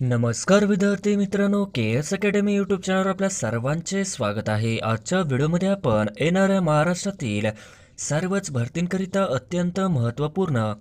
नमस्कार विद्यार्थी मित्रांनो के एस अकॅडमी यूट्यूब चॅनलवर आपल्या सर्वांचे स्वागत आहे. आजच्या व्हिडिओमध्ये आपण येणाऱ्या महाराष्ट्रातील सर्वच भरतींकरिता अत्यंत महत्त्वपूर्ण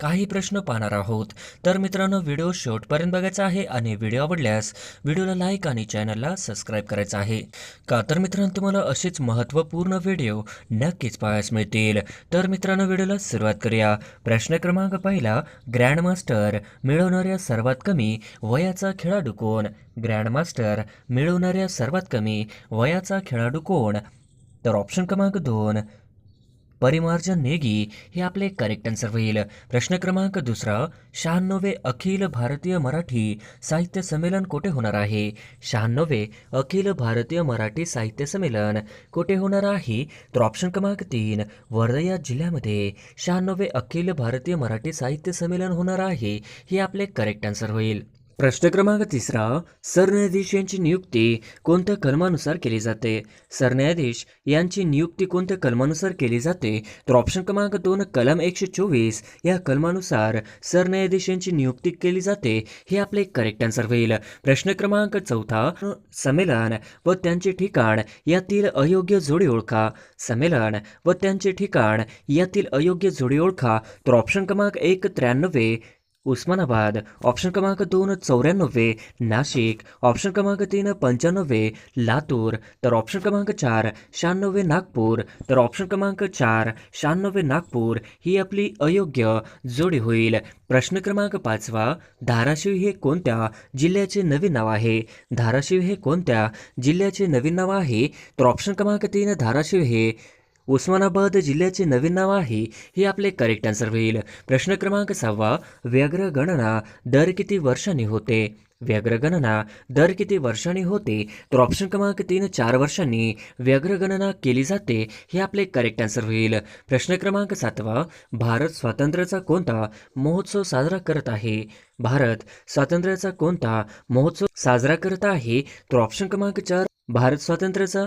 काही प्रश्न पाहणार आहोत. तर मित्रांनो व्हिडिओ शेवटपर्यंत बघायचा आहे आणि व्हिडिओ आवडल्यास व्हिडिओला लाईक आणि चॅनलला सबस्क्राईब करायचं आहे. का? तर मित्रांनो तुम्हाला असेच महत्त्वपूर्ण व्हिडिओ नक्कीच पाहायला मिळतील. तर मित्रांनो व्हिडिओला सुरुवात करूया. प्रश्न क्रमांक पहिला ग्रँडमास्टर मिळवणाऱ्या सर्वात कमी वयाचा खेळाडू कोण? ग्रँडमास्टर मिळवणाऱ्या सर्वात कमी वयाचा खेळाडू कोण? तर ऑप्शन क्रमांक दोन परिमार्जन नेगी हे आपले करेक्ट आन्सर होईल. प्रश्न क्रमांक दुसरा शहाण्णवे अखिल भारतीय मराठी साहित्य संमेलन कोठे होणार आहे? शहाण्णवे अखिल भारतीय मराठी साहित्य संमेलन कुठे होणार आहे? तर ऑप्शन क्रमांक तीन वर्धा जिल्ह्यामध्ये शहाण्णवे अखिल भारतीय मराठी साहित्य संमेलन होणार आहे हे आपले करेक्ट आन्सर होईल. प्रश्न क्रमांक तिसरा सरन्यायाधीश यांची नियुक्ती कोणत्या कलमानुसार केली जाते? सरन्यायाधीश यांची नियुक्ती कोणत्या कलमानुसार केली जाते? तर ऑप्शन क्रमांक दोन कलम एकशे चोवीस या कलमानुसार सरन्यायाधीश यांची नियुक्ती केली जाते हे आपले करेक्ट आन्सर होईल. प्रश्न क्रमांक चौथा संमेलन व त्यांचे ठिकाण यातील अयोग्य जोडी ओळखा. संमेलन व त्यांचे ठिकाण यातील अयोग्य जोडी ओळखा. तर ऑप्शन क्रमांक एक त्र्याण्णवे उस्मानाबाद ऑप्शन क्रमांक दोन चौऱ्याण्णवे नाशिक ऑप्शन क्रमांक तीन पंच्याण्णवे लातूर तर ऑप्शन क्रमांक चार शहाण्णवे नागपूर तर ऑप्शन क्रमांक चार शहाण्णवे नागपूर. ही आपली अयोग्य जोडी होईल. प्रश्न क्रमांक पाचवा धाराशिव हे कोणत्या जिल्ह्याचे नवीन नाव आहे? धाराशिव हे कोणत्या जिल्ह्याचे नवीन नाव आहे? तर ऑप्शन क्रमांक तीन धाराशिव हे उस्मानाबाद जिल्ह्याचे नवीन नाव आहे हे आपले करेक्ट आन्सर होईल. प्रश्न क्रमांक सहावा व्याघ्र गणना दर किती वर्षांनी होते? व्याघ्र गणना दर किती वर्षांनी होते? तर ऑप्शन क्रमांक तीन चार वर्षांनी व्याघ्र गणना केली जाते हे आपले करेक्ट आन्सर होईल. प्रश्न क्रमांक सातवा भारत स्वातंत्र्याचा कोणता महोत्सव साजरा करत आहे? भारत स्वातंत्र्याचा कोणता महोत्सव साजरा करत आहे? तर ऑप्शन क्रमांक चार भारत स्वातंत्र्याचा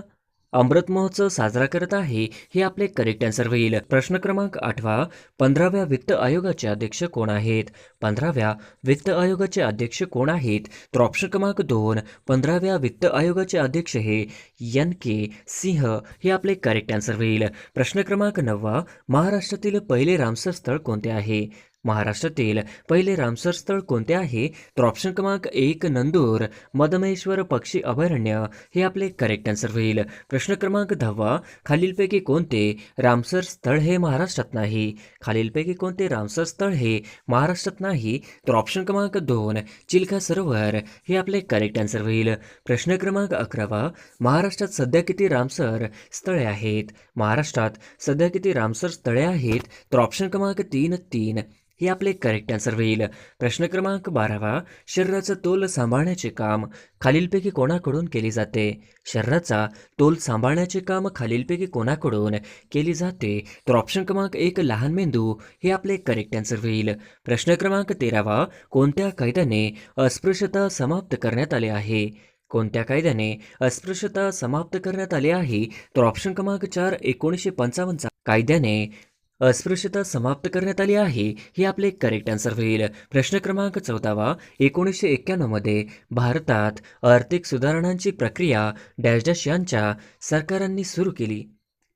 अमृत महोत्सव साजरा करत आहे हे आपले करेक्ट आन्सर होईल. प्रश्न क्रमांक आठवा पंधराव्या वित्त आयोगाचे अध्यक्ष कोण आहेत? पंधराव्या वित्त आयोगाचे अध्यक्ष कोण आहेत? तर ऑप्शन क्रमांक दोन पंधराव्या वित्त आयोगाचे अध्यक्ष हे एन के सिंह हे आपले करेक्ट आन्सर होईल. प्रश्न क्रमांक नववा महाराष्ट्रातील पहिले रामसर स्थळ कोणते आहे? महाराष्ट्रातील पहिले रामसर स्थळ कोणते आहे? तर ऑप्शन क्रमांक एक नंदूर मदमेश्वर पक्षी अभयारण्य हे आपले करेक्ट आन्सर होईल. प्रश्न क्रमांक दहावा खालीलपैकी कोणते रामसर स्थळ हे महाराष्ट्रात नाही? खालीलपैकी कोणते रामसर स्थळ हे महाराष्ट्रात नाही? तर ऑप्शन क्रमांक दोन चिल्का सरोवर हे आपले करेक्ट आन्सर होईल. प्रश्न क्रमांक अकरावा महाराष्ट्रात सध्या किती रामसर स्थळे आहेत? महाराष्ट्रात सध्या किती रामसर स्थळे आहेत? तर ऑप्शन क्रमांक तीन तीन. हे आपले करेक्ट आन्सर होईल. प्रश्न क्रमांक बारावा. शरीराचा तोल सांभाळण्याचे काम खालीलपैकी कोणाकडून केले जाते? शरीराचा तोल सांभाळण्याचे काम खालीलपैकी कोणाकडून केले जाते? तर ऑप्शन क्रमांक एक लहान मेंदू. हे आपले करेक्ट आन्सर होईल. प्रश्न क्रमांक तेरावा. कोणत्या कायद्याने अस्पृश्यता समाप्त करण्यात आले आहे? कोणत्या कायद्याने अस्पृश्यता समाप्त करण्यात आली आहे? तर ऑप्शन क्रमांक चार एकोणीसशे पंचावन्नचा कायद्याने अस्पृश्यता समाप्त करण्यात आली आहे हे आपले करेक्ट आन्सर होईल. प्रश्न क्रमांक चौदावा एकोणीसशे एक्क्याण्णवमध्ये भारतात आर्थिक सुधारणांची प्रक्रिया डॅश डॅश यांच्या सरकारांनी सुरू केली.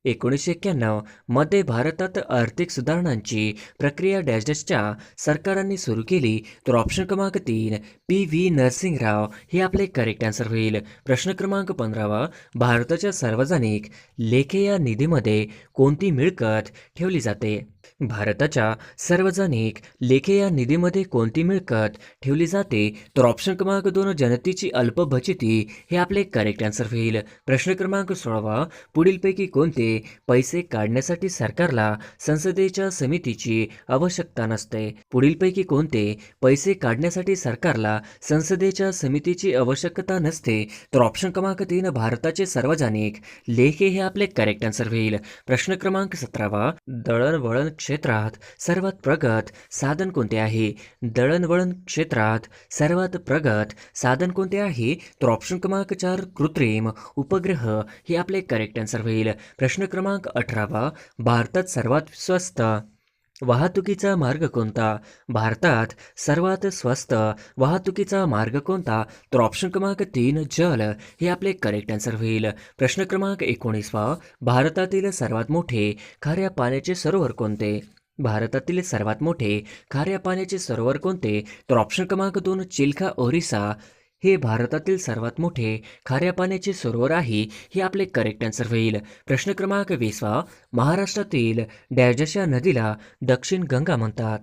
एकोणीसशे एक्क्याण्णवमध्ये भारतात आर्थिक सुधारणांची प्रक्रिया डॅश डॅशच्या सरकारांनी सुरू केली तर ऑप्शन क्रमांक तीन पी व्ही नरसिंगराव हे आपले करेक्ट आन्सर होईल. प्रश्न क्रमांक पंधरावा भारताच्या सार्वजनिक लेखे या निधीमध्ये कोणती मिळकत ठेवली जाते? भारताच्या सार्वजनिक लेखे या निधीमध्ये कोणती मिळकत ठेवली जाते? तर ऑप्शन क्रमांक दोन जनतेची अल्प बचती हे आपले करेक्ट आन्सर होईल प्रश्न क्रमांक सोळावा. पुढीलपैकी कोणते पैसे काढण्यासाठी सरकारला संसदेच्या समितीची आवश्यकता नसते? पुढीलपैकी कोणते पैसे काढण्यासाठी सरकारला संसदेच्या समितीची आवश्यकता नसते? तर ऑप्शन क्रमांक तीन भारताचे सार्वजनिक लेखे हे आपले करेक्ट आन्सर होईल प्रश्न क्रमांक सतरावा. दळणवळण क्षेत्रात सर्वात प्रगत साधन कोणते आहे? दळणवळण क्षेत्रात सर्वात प्रगत साधन कोणते आहे? तर ऑप्शन क्रमांक चार कृत्रिम उपग्रह. हे आपले करेक्ट आन्सर होईल. प्रश्न क्रमांक अठरावा भारतात सर्वात स्वस्त वाहतुकीचा मार्ग कोणता? भारतात सर्वात स्वस्त वाहतुकीचा मार्ग कोणता? तर ऑप्शन क्रमांक तीन जल हे आपले करेक्ट आन्सर होईल. प्रश्न क्रमांक एकोणीसवा भारतातील सर्वात मोठे खाऱ्या पाण्याचे सरोवर कोणते? भारतातील सर्वात मोठे खाऱ्या पाण्याचे सरोवर कोणते? तर ऑप्शन क्रमांक दोन चिल्खा ओरिसा हे भारतातील सर्वात मोठे खाऱ्या पाण्याचे सरोवर आहे हे आपले करेक्ट आन्सर होईल. प्रश्न क्रमांक वीसवा महाराष्ट्रातील डॅजशा नदीला दक्षिण गंगा म्हणतात.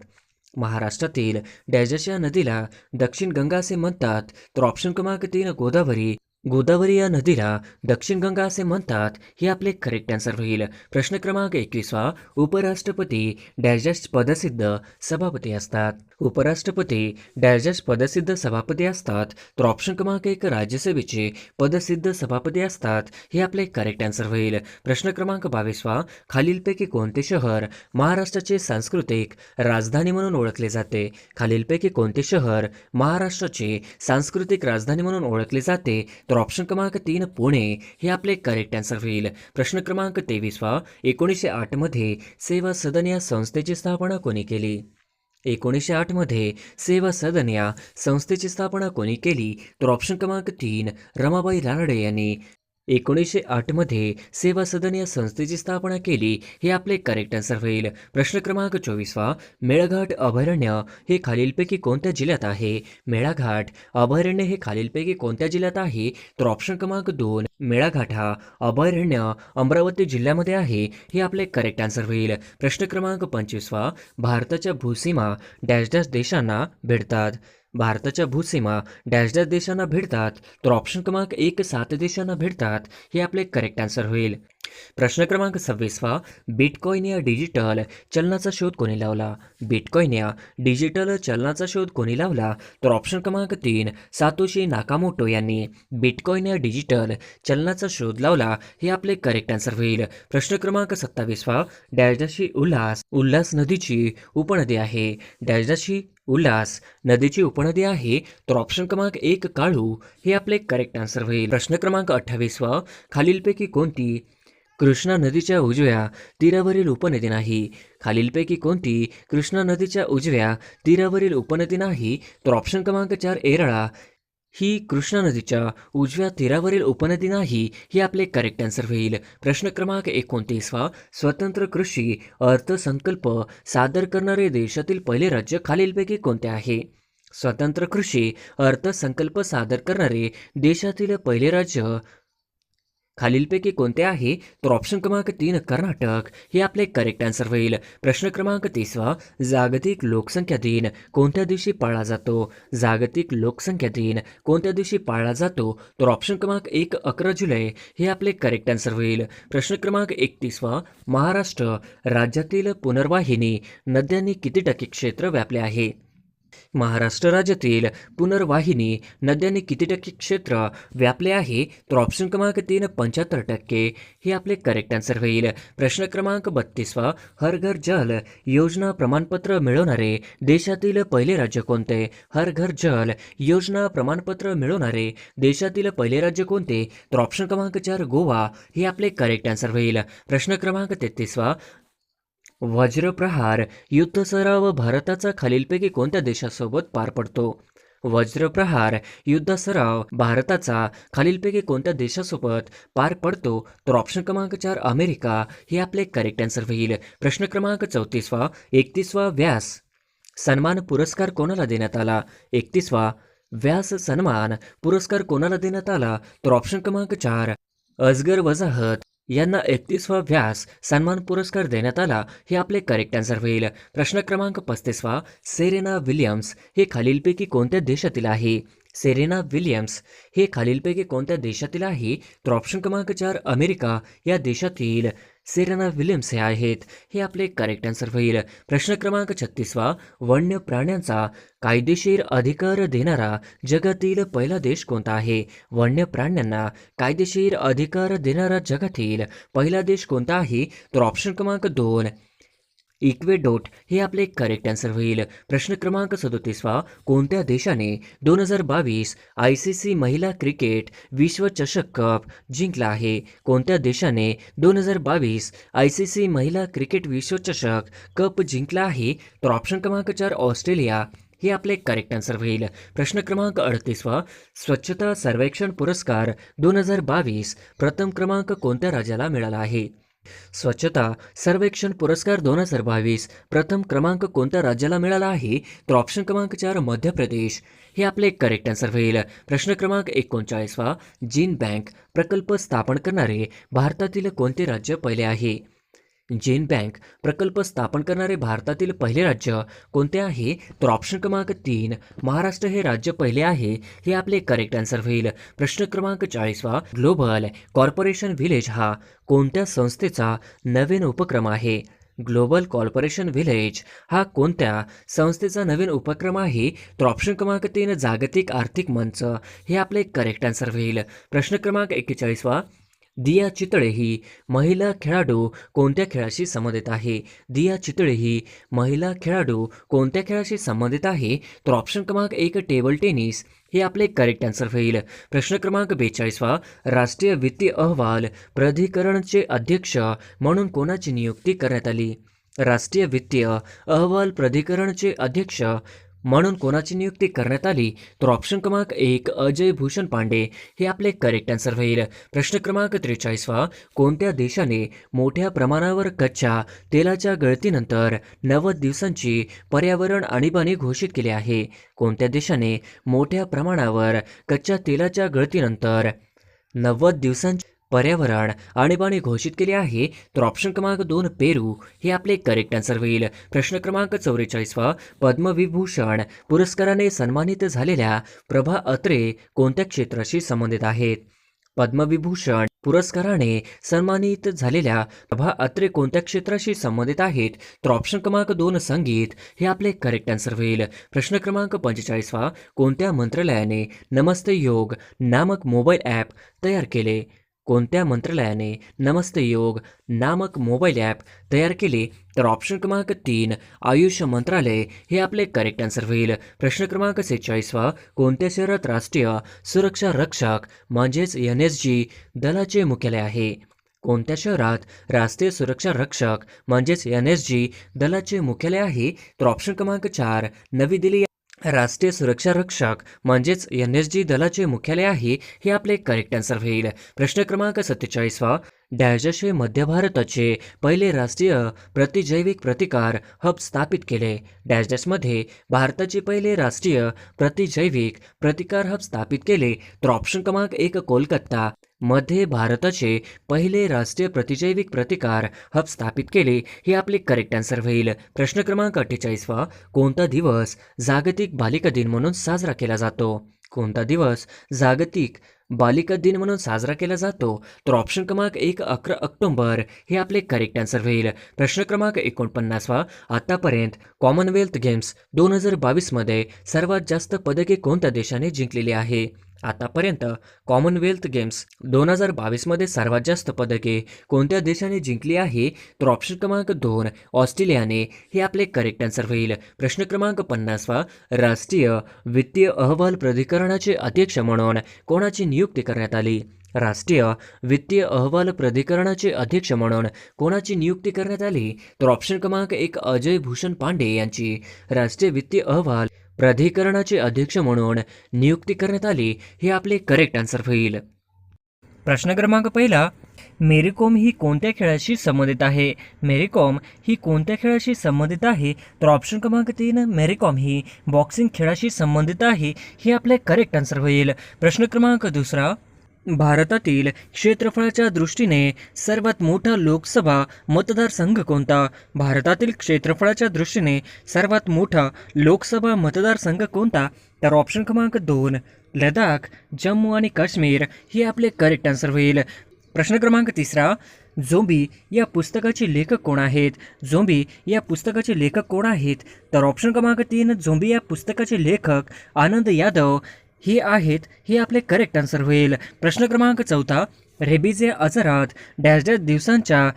महाराष्ट्रातील डॅजशा नदीला दक्षिण गंगा असे म्हणतात. तर ऑप्शन क्रमांक तीन गोदावरी. गोदावरी या नदीला दक्षिण गंगा असे म्हणतात हे आपले करेक्ट आन्सर होईल. प्रश्न क्रमांक एकवीसवा उपराष्ट्रपती डॅजस पदसिद्ध सभापती असतात. उपराष्ट्रपती डॅजस पदसिद्ध सभापती असतात तर ऑप्शन क्रमांक एक राज्यसभेचे पदसिद्ध सभापती असतात हे आपले करेक्ट आन्सर होईल. प्रश्न क्रमांक बावीसवा खालीलपैकी कोणते शहर महाराष्ट्राचे सांस्कृतिक राजधानी म्हणून ओळखले जाते? खालीलपैकी कोणते शहर महाराष्ट्राचे सांस्कृतिक राजधानी म्हणून ओळखले जाते? तर ऑप्शन क्रमांक तीन पुणे हे आपले करेक्ट आन्सर होईल. प्रश्न क्रमांक तेवीसवा एकोणीसशे आठमध्ये सेवा सदन या संस्थेची स्थापना कोणी केली? एकोणीसशे आठमध्ये सेवा सदन या संस्थेची स्थापना कोणी केली? तर ऑप्शन क्रमांक तीन रमाबाई रानडे यांनी. एकोणीसशे आठमध्ये सेवा सदन या संस्थेची स्थापना केली हे आपले करेक्ट आन्सर होईल. प्रश्न क्रमांक चोवीसवा मेळघाट अभयारण्य हे खालीलपैकी कोणत्या जिल्ह्यात आहे? मेळाघाट अभयारण्य हे खालीलपैकी कोणत्या जिल्ह्यात आहे? तर ऑप्शन क्रमांक दोन मेळाघाट हा अभयारण्य अमरावती जिल्ह्यामध्ये आहे हे आपले करेक्ट आन्सर होईल. प्रश्न क्रमांक पंचवीसवा भारताच्या भूसीमा डॅश डॅश देशांना भेटतात भारताच्या भूसीमा डॅश डॅश देशांना भेटतात तर ऑप्शन क्रमांक एक सात देशांना भेटतात हे आपले करेक्ट आन्सर होईल. प्रश्न क्रमांक सव्वीसवा बिटकॉईन या डिजिटल चलनाचा शोध कोणी लावला? बिटकॉईन या डिजिटल चलनाचा शोध कोणी लावला? तर ऑप्शन क्रमांक तीन सातोशी नाकामोटो यांनी बिटकॉइन या डिजिटल चलनाचा शोध लावला हे आपले करेक्ट आन्सर होईल. प्रश्न क्रमांक सत्तावीसवा डॅशडाशी उल्हास उल्हास नदीची उपनदी आहे. डॅशडाशी उल्हास नदीची उपनदी आहे तर ऑप्शन क्रमांक एक काळू हे आपले करेक्ट आन्सर होईल. प्रश्न क्रमांक अठ्ठावीसवा खालीलपैकी कोणती कृष्णा नदीच्या उजव्या तीरावरील उपनदी नाही. खालीलपैकी कोणती कृष्णा नदीच्या उजव्या तीरावरील उपनदी नाही? तर ऑप्शन क्रमांक चार एरळा. ही कृष्णा नदीच्या उजव्या तीरावरील उपनदी नाही हे आपले करेक्ट आन्सर होईल. प्रश्न क्रमांक एकोणतीसवा. स्वतंत्र कृषी अर्थसंकल्प सादर करणारे देशातील पहिले राज्य खालीलपैकी कोणते आहे? स्वतंत्र कृषी अर्थसंकल्प सादर करणारे देशातील पहिले राज्य खालीलपैकी कोणते आहे? तर ऑप्शन क्रमांक तीन कर्नाटक. हे आपले करेक्ट आन्सर होईल. प्रश्न क्रमांक तिसवा जागतिक लोकसंख्या दिन कोणत्या दिवशी पाळला जातो? जागतिक लोकसंख्या दिन कोणत्या दिवशी पाळला जातो? तर ऑप्शन क्रमांक एक अकरा जुलै. हे आपले करेक्ट आन्सर होईल. प्रश्न क्रमांक एकतीसवा महाराष्ट्र राज्यातील पुनर्वाहिनी नद्यांनी किती टक्के क्षेत्र व्यापले आहे? महाराष्ट्र राज्यातील पुनर्वाहिनी नद्यांनी किती टक्के क्षेत्र व्यापले आहे? तर ऑप्शन क्रमांक तीन पंच्याहत्तर टक्के. हे आपले करेक्ट आन्सर होईल. प्रश्न क्रमांक बत्तीसवा हर घर जल योजना प्रमाणपत्र मिळवणारे देशातील पहिले राज्य कोणते? हर घर जल योजना प्रमाणपत्र मिळवणारे देशातील पहिले राज्य कोणते? तर ऑप्शन क्रमांक चार गोवा. हे आपले करेक्ट आन्सर होईल. प्रश्न क्रमांक तेहतीसवा वज्रप्रहार युद्ध सराव भारताचा खालीलपैकी कोणत्या देशासोबत पार पडतो? वज्रप्रहार युद्ध सराव भारताचा खालीलपैकी कोणत्या देशासोबत पार पडतो? तर ऑप्शन क्रमांक चार अमेरिका. हे आपले करेक्ट आन्सर होईल. प्रश्न क्रमांक चौतीसवा एकतीसवा व्यास सन्मान पुरस्कार कोणाला देण्यात आला? एकतीसवा व्यास सन्मान पुरस्कार कोणाला देण्यात आला? तर ऑप्शन क्रमांक चार अजगर वजाहत यांना एकतीसवा व्यास सन्मान पुरस्कार देण्यात आला हे आपले करेक्ट आन्सर होईल. प्रश्न क्रमांक पस्तीसवा सेरेना विलियम्स हे खालीलपैकी कोणत्या देशातील आहे? सेरेना विलियम्स हे खालीलपैकी कोणत्या देशातील आहे? तर ऑप्शन क्रमांक चार अमेरिका या देशातील. सेरेना विल्यम्स हे आहेत. हे आपले करेक्ट आन्सर होईल. प्रश्न क्रमांक छत्तीसवा वन्य प्राण्यांचा कायदेशीर अधिकार देणारा जगातील पहिला देश कोणता आहे? वन्य प्राण्यांना कायदेशीर अधिकार देणारा जगातील पहिला देश कोणता आहे? तर ऑप्शन क्रमांक दोन इक्वेडोट हे आपले करेक्ट आन्सर होईल. प्रश्न क्रमांक सदोतीसवा कोणत्या देशाने दोन हजार बावीस आय सी सी महिला क्रिकेट विश्वचषक कप जिंकला आहे? कोणत्या देशाने दोन हजार बावीस आय सी सी महिला क्रिकेट विश्वचषक कप जिंकला आहे? तर ऑप्शन क्रमांक चार ऑस्ट्रेलिया. हे आपले करेक्ट आन्सर होईल. प्रश्न क्रमांक अडतीसवा स्वच्छता सर्वेक्षण पुरस्कार दोन हजार बावीस प्रथम क्रमांक कोणत्या राज्याला मिळाला आहे? स्वच्छता सर्वेक्षण पुरस्कार दोन हजार बावीस प्रथम क्रमांक कोणत्या राज्याला मिळाला आहे? तर ऑप्शन क्रमांक चार मध्य प्रदेश. हे आपले करेक्ट आन्सर होईल. प्रश्न क्रमांक एकोणचाळीसवा जीन बँक प्रकल्प स्थापन करणारे भारतातील कोणते राज्य पहिले आहे? जेन बँक प्रकल्प स्थापन करणारे भारतातील पहिले राज्य कोणते आहे? तर ऑप्शन क्रमांक तीन महाराष्ट्र हे राज्य पहिले आहे हे आपले करेक्ट आन्सर होईल. प्रश्न क्रमांक चाळीसवा ग्लोबल कॉर्पोरेशन व्हिलेज हा कोणत्या संस्थेचा नवीन उपक्रम आहे? ग्लोबल कॉर्पोरेशन व्हिलेज हा कोणत्या संस्थेचा नवीन उपक्रम आहे? तर ऑप्शन क्रमांक तीन जागतिक आर्थिक मंच हे आपले करेक्ट आन्सर होईल. प्रश्न क्रमांक एक्केचाळीसवा दिया चितळे ही महिला खेळाडू कोणत्या खेळाशी संबंधित आहे? दिया चितळे ही महिला खेळाडू कोणत्या खेळाशी संबंधित आहे? तर ऑप्शन क्रमांक एक टेबल टेनिस हे आपले करेक्ट आन्सर होईल. प्रश्न क्रमांक बेचाळीसवा राष्ट्रीय वित्तीय अहवाल प्राधिकरणचे अध्यक्ष म्हणून कोणाची नियुक्ती करण्यात आली? राष्ट्रीय वित्तीय अहवाल प्राधिकरणचे अध्यक्ष म्हणून कोणाची नियुक्ती करण्यात आली तर ऑप्शन क्रमांक एक अजय भूषण पांडे हे आपले करेक्ट आन्सर होईल. प्रश्न क्रमांक त्रेचाळीसवा कोणत्या देशाने मोठ्या प्रमाणावर कच्च्या तेलाच्या गळतीनंतर नव्वद दिवसांची पर्यावरण आणीबाणी घोषित केली आहे? कोणत्या देशाने मोठ्या प्रमाणावर कच्च्या तेलाच्या गळतीनंतर नव्वद दिवसांची पर्यावरण आणीबाणी घोषित केली आहे तर ऑप्शन क्रमांक दोन पेरू हे आपले करेक्ट आन्सर होईल. प्रश्न क्रमांक चौवेचाळीसवा पद्मविभूषण पुरस्काराने सन्मानित झालेल्या प्रभा अत्रे कोणत्या क्षेत्राशी संबंधित आहेत? पद्मविभूषण पुरस्काराने सन्मानित झालेल्या प्रभा अत्रे कोणत्या क्षेत्राशी संबंधित आहेत? तर ऑप्शन क्रमांक दोन संगीत हे आपले करेक्ट आन्सर होईल. प्रश्न क्रमांक पंचेचाळीसवा कोणत्या मंत्रालयाने नमस्ते योग नामक मोबाईल ॲप तयार केले? कोणत्या मंत्रालयाने नमस्ते योग नामक मोबाईल ॲप तयार केले तर ऑप्शन क्रमांक तीन आयुष मंत्रालय हे आपले करेक्ट आन्सर होईल. प्रश्न क्रमांक सेहेचाळीसवा कोणत्या शहरात राष्ट्रीय सुरक्षा रक्षक म्हणजेच एन एस जी दलाचे मुख्यालय आहे? कोणत्या शहरात राष्ट्रीय सुरक्षा रक्षक म्हणजेच एन एस जी दलाचे मुख्यालय आहे? तर ऑप्शन क्रमांक चार नवी दिल्ली राष्ट्रीय सुरक्षा रक्षक म्हणजेच एन एस जी दलाचे मुख्यालय आहे हे आपले करेक्ट आन्सर होईल. प्रश्न क्रमांक सत्तेचाळीसवा डॅजशे मध्य भारताचे पहिले राष्ट्रीय प्रतिजैविक प्रतिकार हब स्थापित केले. डॅशडॅशमध्ये भारताचे पहिले राष्ट्रीय प्रतिजैविक प्रतिकार हब स्थापित केले. तर ऑप्शन क्रमांक एक कोलकाता. मध्ये भारताचे पहिले राष्ट्रीय प्रतिजैविक प्रतिकार हब स्थापित केले हे आपले करेक्ट आन्सर होईल. प्रश्न क्रमांक अठ्ठेचाळीसवा कोणता दिवस जागतिक बालिका दिन म्हणून साजरा केला जातो? कोणता दिवस जागतिक बालिका दिन म्हणून साजरा केला जातो? तर ऑप्शन क्रमांक एक अकरा ऑक्टोंबर हे आपले करेक्ट आन्सर होईल. प्रश्न क्रमांक एकोणपन्नासवा आतापर्यंत कॉमनवेल्थ गेम्स दोन हजार बावीसमध्ये सर्वात जास्त पदके कोणत्या देशाने जिंकलेली आहे? आतापर्यंत कॉमनवेल्थ गेम्स दोन हजार बावीसमध्ये सर्वात जास्त पदके कोणत्या देशाने जिंकली आहे? तर ऑप्शन क्रमांक दोन ऑस्ट्रेलियाने. हे आपले करेक्ट आन्सर होईल. प्रश्न क्रमांक पन्नासवा राष्ट्रीय वित्तीय अहवाल प्राधिकरणाचे अध्यक्ष म्हणून कोणाची नियुक्ती करण्यात आली? राष्ट्रीय वित्तीय अहवाल प्राधिकरणाचे अध्यक्ष म्हणून कोणाची नियुक्ती करण्यात आली? तर ऑप्शन क्रमांक एक अजय भूषण पांडे यांची. राष्ट्रीय वित्तीय अहवाल प्राधिकरणाचे अध्यक्ष म्हणून नियुक्ती करण्यात आली हे आपले करेक्ट आन्सर होईल. प्रश्न क्रमांक पहिला मेरी कॉम ही कोणत्या खेळाशी संबंधित आहे? मेरी कॉम ही कोणत्या खेळाशी संबंधित आहे? तर ऑप्शन क्रमांक तीन मेरी कॉम ही बॉक्सिंग खेळाशी संबंधित आहे हे आपले करेक्ट आन्सर होईल. प्रश्न क्रमांक दुसरा भारतातील क्षेत्रफळाच्या दृष्टीने सर्वात मोठा लोकसभा मतदारसंघ कोणता? भारतातील क्षेत्रफळाच्या दृष्टीने सर्वात मोठा लोकसभा मतदारसंघ कोणता? तर ऑप्शन क्रमांक दोन लडाख जम्मू आणि काश्मीर हे आपले करेक्ट आन्सर होईल. प्रश्न क्रमांक तिसरा झोंबी या पुस्तकाचे लेखक कोण आहेत? झोंबी या पुस्तकाचे लेखक कोण आहेत? तर ऑप्शन क्रमांक तीन झोंबी या पुस्तकाचे लेखक आनंद यादव हे आहेत हे आपले करेक्ट आन्सर होईल. प्रश्न क्रमांक चौथा रेबीजे आजारात डॅश डॅश दिवसांच्या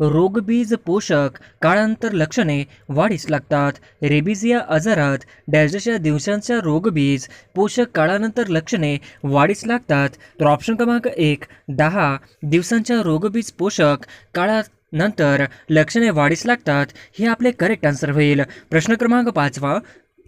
रोगबीज पोषक काळांतर लक्षणे वाढीस लागतात. रेबिजिया आजारात डॅशच्या दिवसांच्या रोगबीज पोषक काळानंतर लक्षणे वाढीस लागतात. तर ऑप्शन क्रमांक एक दहा दिवसांच्या रोगबीज पोषक काळानंतर लक्षणे वाढीस लागतात. हे आपले करेक्ट आन्सर होईल. प्रश्न क्रमांक पाचवा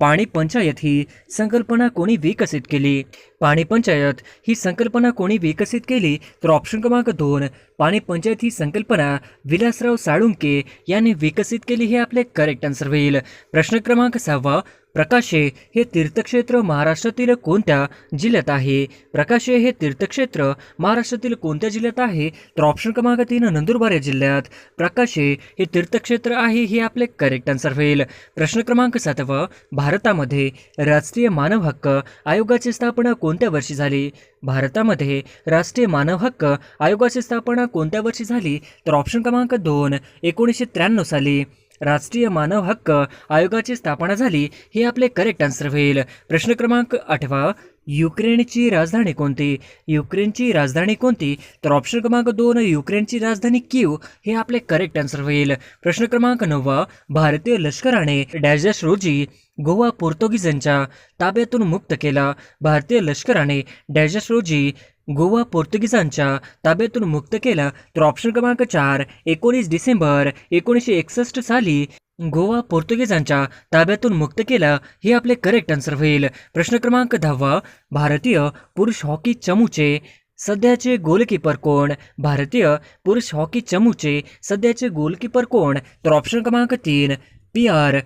पाणी पंचायत ही संकल्पना कोणी विकसित केली? पाणी पंचायत ही संकल्पना कोणी विकसित केली? तर ऑप्शन क्रमांक दोन पाणी पंचायत ही संकल्पना विलासराव साळुंके यांनी विकसित केली हे आपले करेक्ट आन्सर होईल. प्रश्न क्रमांक सहावा प्रकाशे हे तीर्थक्षेत्र महाराष्ट्रातील कोणत्या जिल्ह्यात आहे? प्रकाशे हे तीर्थक्षेत्र महाराष्ट्रातील कोणत्या जिल्ह्यात आहे? तर ऑप्शन क्रमांक तीन नंदुरबार या जिल्ह्यात. प्रकाशे हे तीर्थक्षेत्र आहे हे आपले करेक्ट आन्सर होईल. प्रश्न क्रमांक सातवा. भारतामध्ये राष्ट्रीय मानव हक्क आयोगाची स्थापना कोणत्या वर्षी झाली? भारतामध्ये राष्ट्रीय मानव हक्क आयोगाची स्थापना कोणत्या वर्षी झाली? तर ऑप्शन क्रमांक दोन एकोणीसशे त्र्याण्णव साली. राष्ट्रीय मानव हक्क आयोगाची स्थापना झाली हे आपले करेक्ट आन्सर होईल. प्रश्न क्रमांक आठवा युक्रेनची राजधानी कोणती? युक्रेनची राजधानी कोणती? तर ऑप्शन क्रमांक दोन युक्रेनची राजधानी क्यू हे आपले करेक्ट आन्सर होईल. प्रश्न क्रमांक नववा भारतीय लष्कराने डॅश रोजी गोवा पोर्तुगीजांच्या ताब्यातून मुक्त केला. भारतीय लष्कराने डॅश रोजी गोवा पोर्तुगीजांच्या ताब्यातून मुक्त केला तर ऑप्शन क्रमांक चार एकोणीस डिसेंबर एकोणीसशे एकसष्ट साली गोवा पोर्तुगीजांच्या ताब्यातून मुक्त केला हे आपले करेक्ट आन्सर होईल. प्रश्न क्रमांक दहावा भारतीय पुरुष हॉकी चमूचे सध्याचे गोलकीपर कोण? भारतीय पुरुष हॉकी चमूचे सध्याचे गोलकीपर कोण? तर ऑप्शन क्रमांक तीन पी आर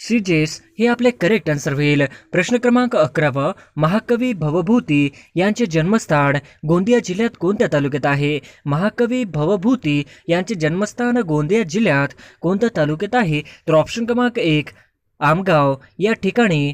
श्रीजेस हे आपले करेक्ट आन्सर होईल. प्रश्न क्रमांक अकरावा महाकवी भवभूती यांचे जन्मस्थान गोंदिया जिल्ह्यात कोणत्या तालुक्यात आहे? महाकवी भवभूती यांचे जन्मस्थान गोंदिया जिल्ह्यात कोणत्या तालुक्यात आहे? तर ऑप्शन क्रमांक एक आमगाव. या ठिकाणी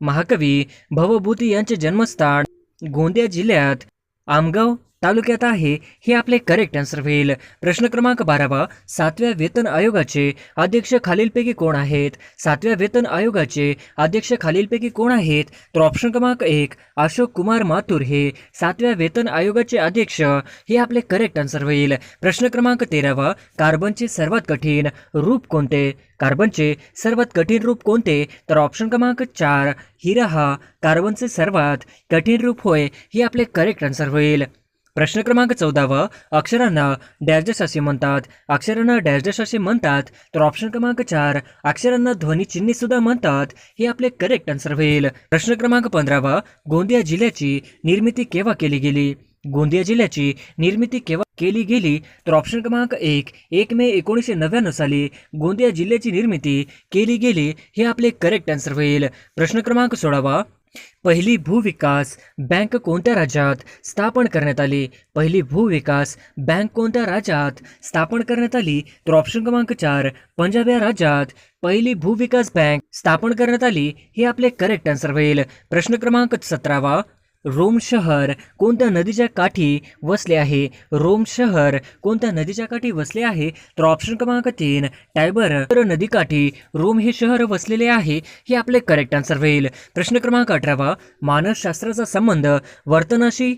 महाकवी भवभूती यांचे जन्मस्थान गोंदिया जिल्ह्यात आमगाव तालुक्यात आहे हे आपले करेक्ट आन्सर होईल. प्रश्न क्रमांक बारावा सातव्या वेतन आयोगाचे अध्यक्ष खालीलपैकी कोण आहेत? सातव्या वेतन आयोगाचे अध्यक्ष खालीलपैकी कोण आहेत? तर ऑप्शन क्रमांक एक अशोक कुमार माथुर हे. सातव्या वेतन आयोगाचे अध्यक्ष हे आपले करेक्ट आन्सर होईल. प्रश्न क्रमांक तेरावा कार्बनचे सर्वात कठीण रूप कोणते? कार्बनचे सर्वात कठीण रूप कोणते? तर ऑप्शन क्रमांक चार हिरा हा कार्बनचे सर्वात कठीण रूप होय हे आपले करेक्ट आन्सर होईल. प्रश्न क्रमांक चौदावा अक्षरांना डॅश असे म्हणतात. अक्षरांना डॅश असे म्हणतात. तर ऑप्शन क्रमांक चार अक्षरांना ध्वनी चिन्हे सुद्धा म्हणतात. हे आपले करेक्ट आन्सर होईल. प्रश्न क्रमांक पंधरावा गोंदिया जिल्ह्याची निर्मिती केव्हा केली गेली? गोंदिया जिल्ह्याची निर्मिती केव्हा केली गेली? तर ऑप्शन क्रमांक एक एक मे एकोणीसशे नव्याण्णव साली गोंदिया जिल्ह्याची निर्मिती केली गेली. हे आपले करेक्ट आन्सर होईल. प्रश्न क्रमांक सोळावा पहिली भूविकास बँक कोणत्या राज्यात स्थापन करण्यात आली? पहिली भूविकास बँक कोणत्या राज्यात स्थापन करण्यात आली? तर ऑप्शन क्रमांक चार पंजाब या राज्यात पहिली भूविकास बँक स्थापन करण्यात आली हे आपले करेक्ट आन्सर होईल. प्रश्न क्रमांक सतरावा रोम शहर कोणत्या नदीच्या काठी वसले आहे? रोम शहर कोणत्या नदीच्या काठी वसले आहे? तर ऑप्शन क्रमांक तीन टायबर नदीकाठी रोम हे शहर वसलेले आहे हे आपले करेक्ट आन्सर होईल. प्रश्न क्रमांक अठरावा मानसशास्त्राचा संबंध वर्तनाशी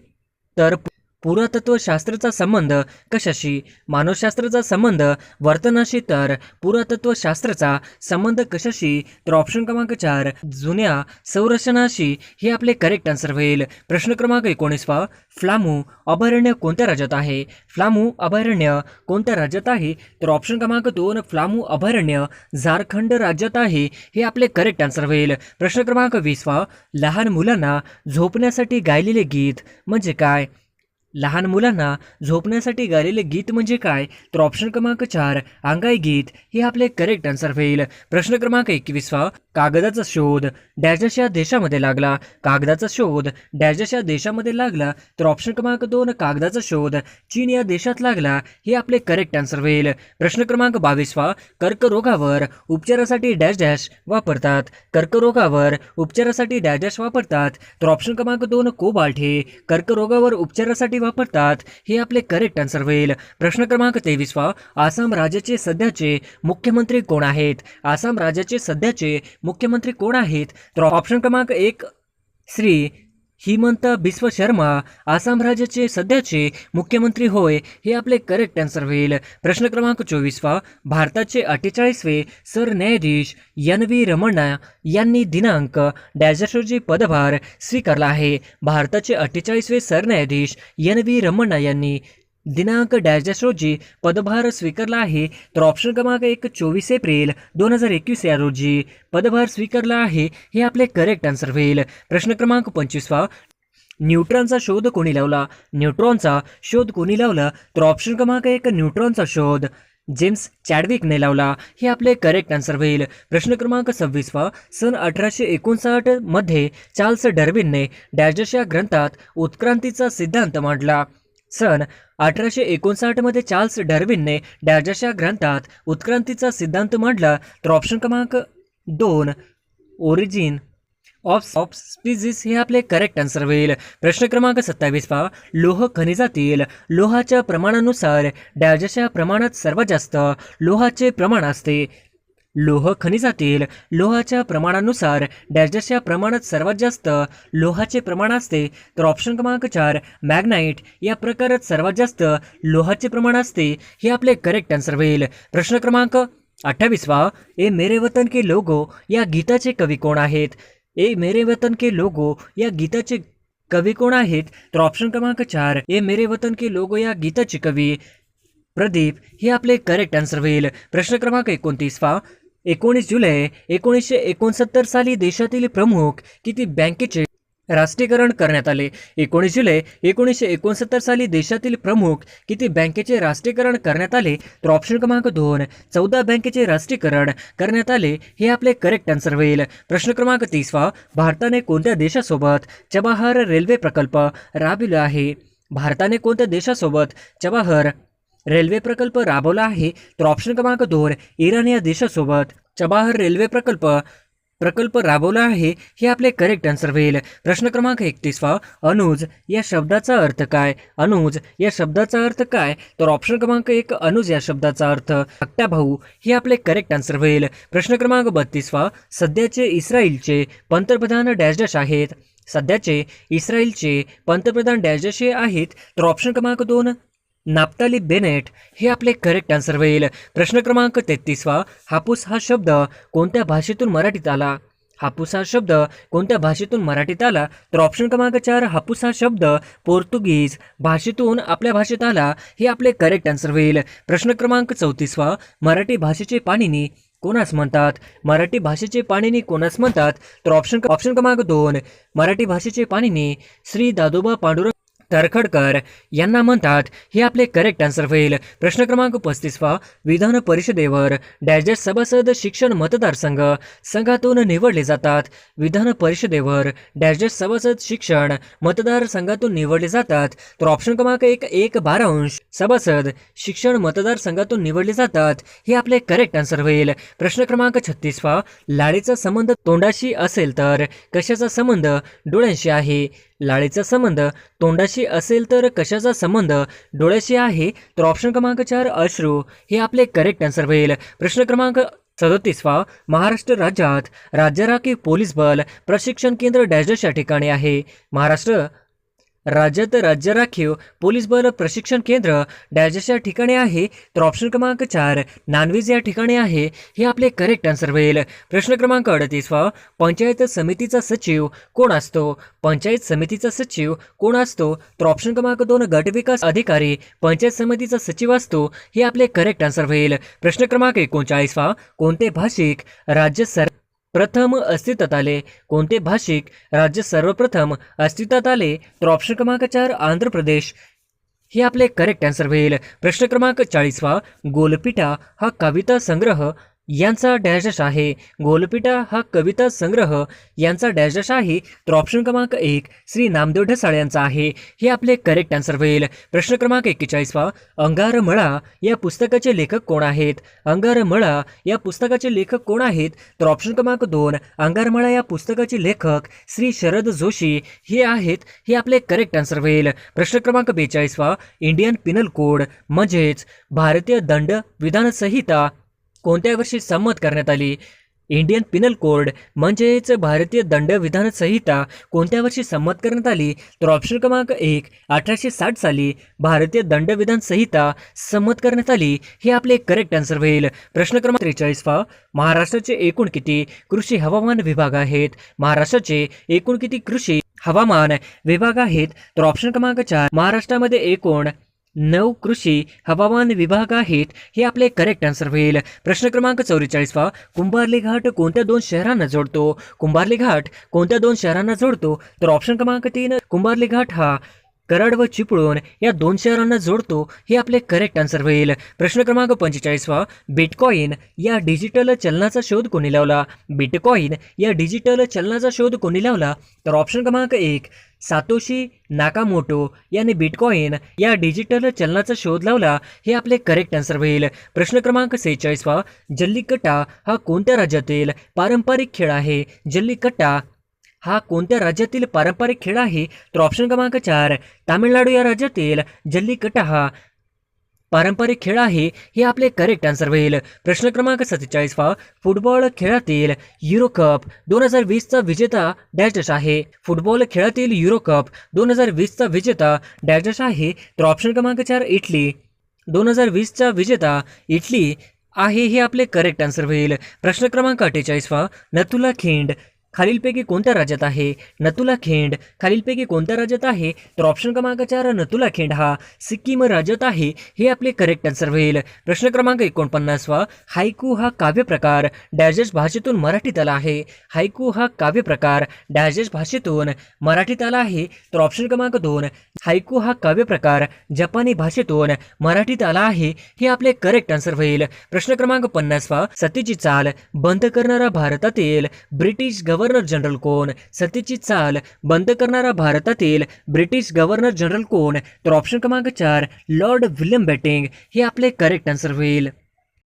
तर पुरातत्वशास्त्राचा संबंध कशाशी? मानवशास्त्राचा संबंध वर्तनाशी तर पुरातत्वशास्त्राचा संबंध कशाशी? तर ऑप्शन क्रमांक चार जुन्या संरचनाशी. हे आपले करेक्ट आन्सर होईल. प्रश्न क्रमांक एकोणीसवा फ्लामू अभयारण्य कोणत्या राज्यात आहे? फ्लामू अभयारण्य कोणत्या राज्यात आहे? तर ऑप्शन क्रमांक दोन फ्लामू अभयारण्य झारखंड राज्यात आहे. हे आपले करेक्ट आन्सर होईल. प्रश्न क्रमांक वीसवा लहान मुलांना झोपण्यासाठी गायलेले गीत म्हणजे काय? लहान मुलांना झोपण्यासाठी गायलेले गीत म्हणजे काय? तर ऑप्शन क्रमांक चार अंगाई गीत. हे आपले करेक्ट आन्सर होईल प्रश्न क्रमांक एकवीसवा कागदाचा शोध डॅश या देशामध्ये लागला. कागदाचा शोध डॅश या देशामध्ये लागला तर ऑप्शन क्रमांक दोन कागदाचा शोध चीन या देशात लागला हे आपले करेक्ट आन्सर होईल. प्रश्न क्रमांक बावीसवा कर्करोगावर उपचारासाठी डॅश डॅश वापरतात. कर्करोगावर उपचारासाठी डॅश डॅश वापरतात. तर ऑप्शन क्रमांक दोन कोबाल्ट हे कर्करोगावर उपचारासाठी वापरतात हे आपले करेक्ट आन्सर होईल. प्रश्न क्रमांक तेवीसवा आसाम राज्याचे सध्याचे मुख्यमंत्री कोण आहेत? आसाम राज्याचे सध्याचे मुख्यमंत्री कोण आहेत? तर ऑप्शन क्रमांक एक श्री हिमंत बिस्व शर्मा आसाम राज्याचे सध्याचे मुख्यमंत्री होय हे आपले करेक्ट आन्सर होईल. प्रश्न क्रमांक चोवीसवा भारताचे अठ्ठेचाळीसवे सरन्यायाधीश एन व्ही रमणा यांनी दिनांक डॅश रोजी पदभार स्वीकारला आहे. भारताचे अठ्ठेचाळीसवे सरन्यायाधीश एन व्ही रमणा यांनी दिनांक डॅश डॅश रोजी पदभार स्वीकारला आहे तर ऑप्शन क्रमांक एक चोवीस एप्रिल दोन हजार एकवीस या रोजी. पदभार स्वीकारला आहे हे आपले करेक्ट आन्सर होईल. प्रश्न क्रमांक पंचवीसवा. न्यूट्रॉनचा शोध कोणी लावला? न्यूट्रॉनचा शोध कोणी लावला? तर ऑप्शन क्रमांक एक न्यूट्रॉनचा शोध जेम्स चॅडविकने लावला. हे आपले करेक्ट आन्सर होईल. प्रश्न क्रमांक सव्वीसवा. सन अठराशे एकोणसाठमध्ये चार्ल्स डर्विनने डॅजस या ग्रंथात उत्क्रांतीचा सिद्धांत मांडला. सन अठराशे एकोणसाठमध्ये चार्ल्स डर्विनने डॅजश ग्रंथात उत्क्रांतीचा सिद्धांत मांडला. तर ऑप्शन क्रमांक दोन ओरिजिन ऑफ ऑफ स्पीसीस हे आपले करेक्ट आन्सर होईल. प्रश्न क्रमांक सत्तावीस पहा. लोह खनिजातील लोहाच्या प्रमाणानुसार डॅजच्या प्रमाणात सर्वात जास्त लोहाचे प्रमाण असते. लोह खनिजातील लोहाच्या प्रमाणानुसार डॅजच्या प्रमाणात सर्वात जास्त लोहाचे प्रमाण असते तर ऑप्शन क्रमांक चार मॅग्नाईट या प्रकारात सर्वात जास्त लोहाचे प्रमाण असते हे आपले करेक्ट आन्सर होईल. प्रश्न क्रमांक अठ्ठावीसवा ए मेरे वतन के लोगो या गीताचे कवी कोण आहेत? ए मेरे वतन के लोगो या गीताचे कवी कोण आहेत? तर ऑप्शन क्रमांक चार ए मेरे वतन के लोगो या गीताचे कवी प्रदीप हे आपले करेक्ट आन्सर होईल. प्रश्न क्रमांक एकोणतीसवा एकोणीस जुलै एकोणीसशे एकोणसत्तर साली देशातील प्रमुख किती बँकेचे राष्ट्रीयकरण करण्यात आले? एकोणीस जुलै एकोणीसशे एकोणसत्तर साली देशातील प्रमुख किती बँकेचे राष्ट्रीयकरण करण्यात आले? तर ऑप्शन क्रमांक दोन चौदा बँकेचे राष्ट्रीयकरण करण्यात आले हे आपले करेक्ट आन्सर होईल. प्रश्न क्रमांक तीसवा भारताने कोणत्या देशासोबत चबाहर रेल्वे प्रकल्प राबविला आहे? भारताने कोणत्या देशासोबत चबाहर रेल्वे प्रकल्प राबवला आहे. तर ऑप्शन क्रमांक दोन इराण या देशासोबत चबाहर रेल्वे प्रकल्प प्रकल्प राबवला आहे. हे आपले करेक्ट आन्सर होईल. प्रश्न क्रमांक एकतीसवा अनुज या शब्दाचा अर्थ काय? अनुज या शब्दाचा अर्थ काय? तर ऑप्शन क्रमांक एक अनुज या शब्दाचा अर्थ धाकटा भाऊ हे आपले करेक्ट आन्सर होईल. प्रश्न क्रमांक बत्तीसवा सध्याचे इस्रायलचे पंतप्रधान डॅश डॅश आहेत. सध्याचे इस्रायलचे पंतप्रधान डॅश डॅश हे आहेत. तर ऑप्शन क्रमांक दोन नाप्ताली बेनेट हे आपले करेक्ट आन्सर होईल. प्रश्न क्रमांक तेहतीसवा हापूस हा शब्द कोणत्या भाषेतून मराठीत आला? हापूस हा शब्द कोणत्या भाषेतून मराठीत आला? तर ऑप्शन क्रमांक चार हापूस हा शब्द पोर्तुगीज भाषेतून आपल्या भाषेत आला हे आपले करेक्ट आन्सर होईल. प्रश्न क्रमांक चौतीसवा मराठी भाषेचे पाणिनी कोणास म्हणतात? मराठी भाषेचे पाणिनी कोणास म्हणतात? तर ऑप्शन ऑप्शन क्रमांक दोन मराठी भाषेचे पाणिनी श्री दादोबा पांडुरंग तरखडकर यांना म्हणतात हे आपले करेक्ट आन्सर होईल. प्रश्न क्रमांक पस्तीसवा विधान परिषदेवर डॅजेस सभासद शिक्षण मतदारसंघ संघातून निवडले जातात. विधान परिषदेवर डॅजेस सभासद शिक्षण मतदारसंघातून निवडले जातात. तर ऑप्शन क्रमांक एक एक बारांश सभासद शिक्षण मतदारसंघातून निवडले जातात. हे आपले करेक्ट आन्सर होईल. प्रश्न क्रमांक छत्तीसवा लाळीचा संबंध तोंडाशी असेल तर कशाचा संबंध? डोळ्यांशी आहे. लाळीचा संबंध. तोंडाशी असेल तर कशाचा संबंध? डोळ्याशी आहे तर ऑप्शन क्रमांक चार अश्रू. हे आपले करेक्ट आन्सर होईल. प्रश्न क्रमांक सदतीसवा महाराष्ट्र राज्यात राज्य राखीव पोलीस बल प्रशिक्षण केंद्र डॅश या ठिकाणी आहे. महाराष्ट्र राज्यात राज्य राखीव पोलीस बल प्रशिक्षण केंद्र डॅश या ठिकाणी आहे. तर ऑप्शन क्रमांक चार नानवीज या ठिकाणी आहे. हे आपले करेक्ट आन्सर होईल. प्रश्न क्रमांक अडतीसवा पंचायत समितीचा सचिव कोण असतो? पंचायत समितीचा सचिव कोण असतो? तर ऑप्शन क्रमांक दोन गट विकास अधिकारी पंचायत समितीचा सचिव असतो. हे आपले करेक्ट आन्सर होईल. प्रश्न क्रमांक एकोणचाळीसवा कोणते भाषिक राज्य सर प्रथम अस्तित्वात आले कोणते भाषिक राज्य सर्वप्रथम अस्तित्वात आले तर ऑप्शन क्रमांक चार आंध्र प्रदेश. हे आपले करेक्ट आन्सर होईल. प्रश्न क्रमांक चाळीसवा गोलपिठा हा कविता संग्रह यांचा डॅश आहे गोलपिटा हा कविता संग्रह यांचा डॅश आहे तर ऑप्शन क्रमांक एक श्री नामदेव ढसाळ यांचा आहे. हे आपले करेक्ट आन्सर होईल. प्रश्न क्रमांक एक्केचाळीसवा अंगारमळा या पुस्तकाचे लेखक कोण आहेत? अंगारमळा या पुस्तकाचे लेखक कोण आहेत? तर ऑप्शन क्रमांक दोन अंगारमळा या पुस्तकाचे लेखक श्री शरद जोशी हे आहेत. हे आपले करेक्ट आन्सर होईल. प्रश्न क्रमांक बेचाळीसवा इंडियन पिनल कोड म्हणजेच भारतीय दंड विधान संहिता कोणत्या वर्षी संमत करण्यात आली? इंडियन पिनल कोड म्हणजेच भारतीय दंडविधान संहिता कोणत्या वर्षी संमत करण्यात आली? तर ऑप्शन क्रमांक एक अठराशे साठ साली भारतीय दंडविधान संहिता संमत करण्यात आली. हे आपले करेक्ट आन्सर होईल. प्रश्न क्रमांक त्रेचाळीसवा महाराष्ट्राचे एकूण किती कृषी हवामान विभाग आहेत? महाराष्ट्राचे एकूण किती कृषी हवामान विभाग आहेत? तर ऑप्शन क्रमांक चार महाराष्ट्रामध्ये एकूण नऊ कृषी हवामान विभाग आहेत. हे आपले करेक्ट आन्सर होईल. प्रश्न क्रमांक चौवेचाळीसवा कुंभारली घाट कोणत्या दोन शहरांना जोडतो? कुंभारली घाट कोणत्या दोन शहरांना जोडतो? तर ऑप्शन क्रमांक तीन कुंभारली घाट हा कराड व चिपळूण या दोन शहरांना जोडतो. हे आपले करेक्ट आन्सर होईल. प्रश्न क्रमांक पंचेचाळीसवा बिटकॉईन या डिजिटल चलनाचा शोध कोणी लावला? बिटकॉईन या डिजिटल चलनाचा शोध कोणी लावला? तर ऑप्शन क्रमांक एक सातोशी नाकामोटो यांनी बिटकॉईन या डिजिटल चलनाचा शोध लावला हे आपले करेक्ट आन्सर होईल. प्रश्न क्रमांक सेहेचाळीसवा जल्लीकट्टा हा कोणत्या राज्यातील पारंपरिक खेळ आहे? जल्लिकट्टा हा कोणत्या राज्यातील पारंपरिक खेळ आहे? तर ऑप्शन क्रमांक चार तामिळनाडू या राज्यातील जल्लीकट्टा हा पारंपरिक खेळ आहे हे आपले करेक्ट आन्सर होईल. प्रश्न क्रमांक सत्तेचाळीसवा फुटबॉल खेळातील युरो कप दोन हजार वीसचा विजेता डॅश आहे. फुटबॉल खेळातील युरो कप दोन हजार वीसचा विजेता डॅश डॅश आहे. तर ऑप्शन क्रमांक चार इटली. दोन हजार वीसचा विजेता इटली आहे हे आपले करेक्ट आन्सर होईल. प्रश्न क्रमांक अठ्ठेचाळीसवा नथुला खिंड खालीलपैकी कोणत्या राज्यात आहे? नतुला खिंड. खालीलपैकी कोणत्या राज्यात आहे? तर ऑप्शन क्रमांक चार नतुला खिंड हा सिक्कीम राज्यात आहे. हे आपले करेक्ट आन्सर होईल. प्रश्न क्रमांक एकोणपन्नासवा हायकू हा काव्यप्रकार डॅजेस भाषेतून मराठीत आला आहे. हायकू हा काव्यप्रकार डॅजेस भाषेतून मराठीत आला आहे. तर ऑप्शन क्रमांक दोन हायकू हा काव्यप्रकार जपानी भाषेतून मराठीत आला आहे. हे आपले करेक्ट आन्सर होईल. प्रश्न क्रमांक पन्नासवा सतीची चाल. बंद करणारा भारतातील ब्रिटिश गव्हर्नर गव्हर्नर जनरल कोण? सतीची चाल बंद करणारा भारतातील ब्रिटिश गव्हर्नर जनरल कोण? तर ऑप्शन क्रमांक चार लॉर्ड विल्यम बेटिंग. हे आपले करेक्ट आन्सर होईल.